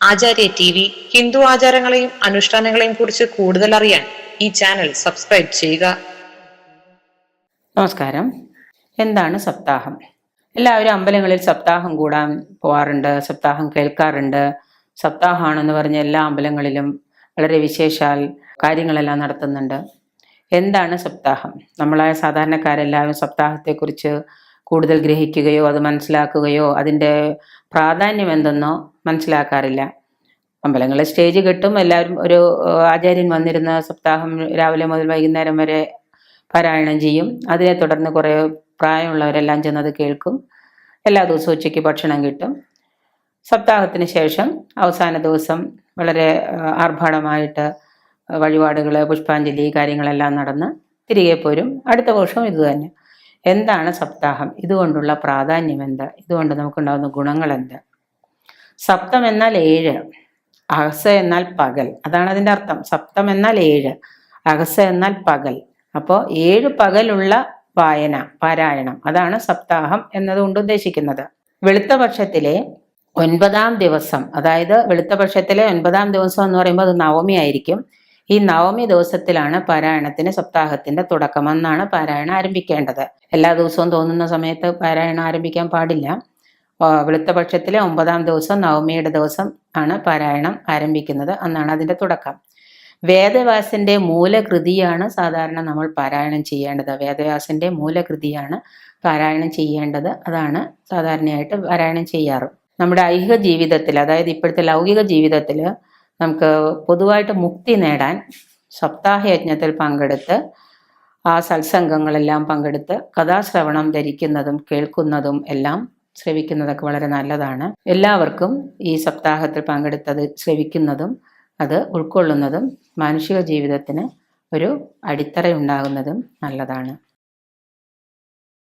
ആചാര്യ T V Hindu ആചാരങ്ങളെയും അനുഷ്ഠാനങ്ങളെയും കുറിച്ച് കൂടുതൽ അറിയാൻ ഈ ചാനൽ സബ്സ്ക്രൈബ് ചെയ്യുക. നമസ്കാരം. എന്താണ് സപ്താഹം? എല്ലാവരും അമ്പലങ്ങളിൽ സപ്താഹം കൂടാൻ പോവാറുണ്ട് സപ്താഹം കേൾക്കാറുണ്ട്. സപ്താഹമാണെന്ന് പറഞ്ഞ എല്ലാ അമ്പലങ്ങളിലും വളരെ വിശേഷാൽ കാര്യങ്ങളെല്ലാം നടത്തുന്നുണ്ട്. എന്താണ് സപ്താഹം? നമ്മളായ സാധാരണക്കാരെല്ലാവരും സപ്താഹത്തെക്കുറിച്ച് കൂടുതൽ ഗ്രഹിക്കുകയോ അത് മനസ്സിലാക്കുകയോ അതിന്റെ പ്രാധാന്യം എന്തെന്നോ മനസ്സിലാക്കാറില്ല. അമ്പലങ്ങളിൽ സ്റ്റേജ് കെട്ടും. എല്ലാവരും ഒരു ആചാര്യൻ വന്നിരുന്ന സപ്താഹം രാവിലെ മുതൽ വൈകുന്നേരം വരെ പാരായണം ചെയ്യും. അതിനെ തുടർന്ന് കുറേ പ്രായമുള്ളവരെല്ലാം ചെന്നത് കേൾക്കും. എല്ലാ ദിവസവും ഉച്ചയ്ക്ക് ഭക്ഷണം കിട്ടും. സപ്താഹത്തിന് ശേഷം അവസാന ദിവസം വളരെ ആർഭാടമായിട്ട് വഴിപാടുകൾ പുഷ്പാഞ്ജലി കാര്യങ്ങളെല്ലാം നടന്ന് തിരികെ പോരും. അടുത്ത വർഷവും ഇത് തന്നെ എന്താണ് സപ്താഹം? ഇതുകൊണ്ടുള്ള പ്രാധാന്യം എന്ത്? ഇതുകൊണ്ട് നമുക്കുണ്ടാകുന്ന ഗുണങ്ങൾ എന്ത്? സപ്തം എന്നാൽ ഏഴ് അഹസ എന്നാൽ പകൽ. അതാണ് അതിന്റെ അർത്ഥം. സപ്തം എന്നാൽ ഏഴ് അഹസ എന്നാൽ പകൽ. അപ്പോൾ ഏഴ് പകലുള്ള വായന പാരായണം അതാണ് സപ്താഹം എന്നതുകൊണ്ട് ഉദ്ദേശിക്കുന്നത്. വെളുത്ത പക്ഷത്തിലെ ഒൻപതാം ദിവസം അതായത് വെളുത്ത പക്ഷത്തിലെ ഒൻപതാം ദിവസം എന്ന് പറയുമ്പോൾ അത് നവമി ആയിരിക്കും. ഈ നവമി ദിവസത്തിലാണ് പാരായണത്തിന് സപ്താഹത്തിന്റെ തുടക്കം എന്നാണ് പാരായണം ആരംഭിക്കേണ്ടത്. എല്ലാ ദിവസവും തോന്നുന്ന സമയത്ത് പാരായണം ആരംഭിക്കാൻ പാടില്ല. വെളുത്തപക്ഷത്തിലെ വെളുത്ത പക്ഷത്തിലെ ഒമ്പതാം ദിവസം നവമിയുടെ ദിവസം ആണ് പാരായണം ആരംഭിക്കുന്നത് അന്നാണ് അതിന്റെ തുടക്കം. വേദവ്യാസന്റെ മൂലകൃതിയാണ് സാധാരണ നമ്മൾ പാരായണം ചെയ്യേണ്ടത്. വേദവ്യാസന്റെ മൂലകൃതിയാണ് പാരായണം ചെയ്യേണ്ടത്. അതാണ് സാധാരണയായിട്ട് പാരായണം ചെയ്യാറ്. നമ്മുടെ ഐഹിക ജീവിതത്തിൽ അതായത് ഇപ്പോഴത്തെ ലൗകിക ജീവിതത്തിൽ നമുക്ക് പൊതുവായിട്ട് മുക്തി നേടാൻ സപ്താഹ യജ്ഞത്തിൽ പങ്കെടുത്ത് ആ സത്സംഗങ്ങളെല്ലാം പങ്കെടുത്ത് കഥാശ്രവണം ധരിക്കുന്നതും കേൾക്കുന്നതും എല്ലാം ശ്രവിക്കുന്നതൊക്കെ വളരെ നല്ലതാണ്. എല്ലാവർക്കും ഈ സപ്താഹത്തിൽ പങ്കെടുത്തത് ശ്രവിക്കുന്നതും അത് ഉൾക്കൊള്ളുന്നതും മാനുഷിക ജീവിതത്തിന് ഒരു അടിത്തറയുണ്ടാകുന്നതും നല്ലതാണ്.